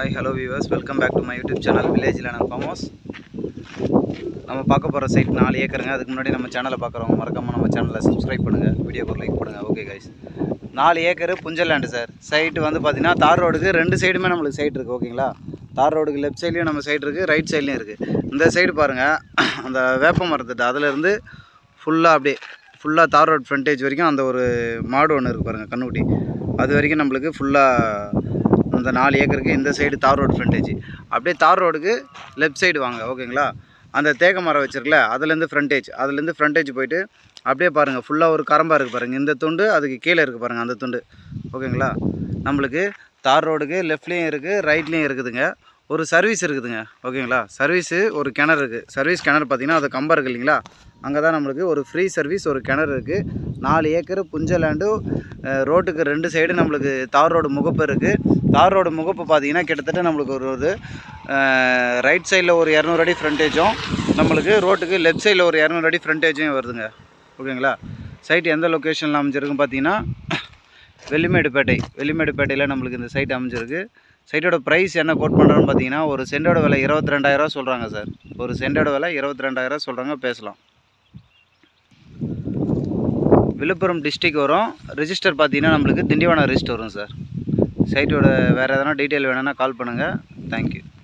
Hi hello viewers welcome back to my YouTube channel வில்லேஜில் நான் ஃபார்மோஸ் நம்ம பார்க்க போகிற சைட் நாலு ஏக்கருங்க. அதுக்கு முன்னாடி நம்ம சேனலை பார்க்குறவங்க மறக்காமல் நம்ம சேனலை சப்ஸ்கிரைப் பண்ணுங்கள் வீடியோக்கு லைக் பண்ணுங்கள் ஓகே கைஸ் நாலு ஏக்கரு புஞ்சல் லேண்டு சார் சைட்டு வந்து பார்த்தீங்கன்னா தார் ரோடுக்கு ரெண்டு சைடுமே நம்மளுக்கு சைட் இருக்குது ஓகேங்களா தார் ரோடுக்கு லெஃப்ட் சைட்லேயும் நம்ம சைடு இருக்குது ரைட் சைட்லேயும் இருக்குது இந்த சைடு பாருங்கள் அந்த வேப்ப மரத்துட்டு அதுலேருந்து ஃபுல்லாக அப்படியே ஃபுல்லாக தார் ரோட் ஃப்ரண்டேஜ் வரைக்கும் அந்த ஒரு மாடு ஒன்று இருக்குது பாருங்கள் கண்ணுக்குட்டி. அது வரைக்கும் நம்மளுக்கு ஃபுல்லாக அந்த நாலு ஏக்கருக்கு இந்த சைடு தார் ரோடு ஃப்ரண்டேஜ் அப்படியே தார் ரோடுக்கு லெஃப்ட் சைடு வாங்க ஓகேங்களா அந்த தேக்க மரம் வச்சிருக்கல அதுலேருந்து ஃப்ரண்டேஜ் அதுலேருந்து ஃப்ரண்டேஜ் போயிட்டு அப்படியே பாருங்கள் ஃபுல்லாக ஒரு கரம்பாக இருக்குது பாருங்கள் இந்த துண்டு அதுக்கு கீழே இருக்குது பாருங்கள் அந்த துண்டு. ஓகேங்களா நம்மளுக்கு தார் ரோடுக்கு லெஃப்ட்லேயும் இருக்குது ரைட்லேயும் இருக்குதுங்க. ஒரு சர்வீஸ் இருக்குதுங்க ஓகேங்களா சர்வீஸு ஒரு கிணறு இருக்குது சர்வீஸ் கிணறு பார்த்தீங்கன்னா அது கம்பம் இருக்குது இல்லைங்களா? அங்கே தான் நம்மளுக்கு ஒரு ஃப்ரீ சர்வீஸ் ஒரு கிணறு இருக்குது நாலு ஏக்கர் புஞ்ச லேண்டு ரோட்டுக்கு ரெண்டு சைடு நம்மளுக்கு தார் ரோடு முகப்பு இருக்குது தார் ரோடு முகப்பு பார்த்தீங்கன்னா கிட்டத்தட்ட நம்மளுக்கு ஒரு ஒரு ரைட் சைடில் ஒரு இரநூறு அடி ஃப்ரண்டேஜும் நம்மளுக்கு ரோட்டுக்கு லெஃப்ட் சைடில் ஒரு இரநூறு அடி ஃப்ரண்டேஜும் வருதுங்க. ஓகேங்களா? சைட் எந்த லொக்கேஷனில் அமைஞ்சிருக்குன்னு பார்த்தீங்கன்னா வெள்ளிமேடுப்பேட்டை. வெள்ளிமேடுப்பேட்டையில் நம்மளுக்கு இந்த சைட் அமைஞ்சிருக்கு. சைட்டோட ப்ரைஸ் என்ன கோட் பண்ணுறோன்னு பார்த்தீங்கன்னா ஒரு சென்டோட விலை இருபத்தி ரெண்டாயிரரூவா சொல்கிறாங்க சார். ஒரு சென்டோட விலை இருபத்தி ரெண்டாயிரரூவா சொல்கிறாங்க பேசலாம். விழுப்புரம் டிஸ்ட்ரிக் வரும். ரிஜிஸ்டர் பார்த்தீங்கன்னா நம்மளுக்கு திண்டிவனம் ரிஜிஸ்டர் வரும் சார் சைட்டோட வேறு எதனா டீட்டெயில் வேணும்னா கால் பண்ணுங்கள் தேங்க்யூ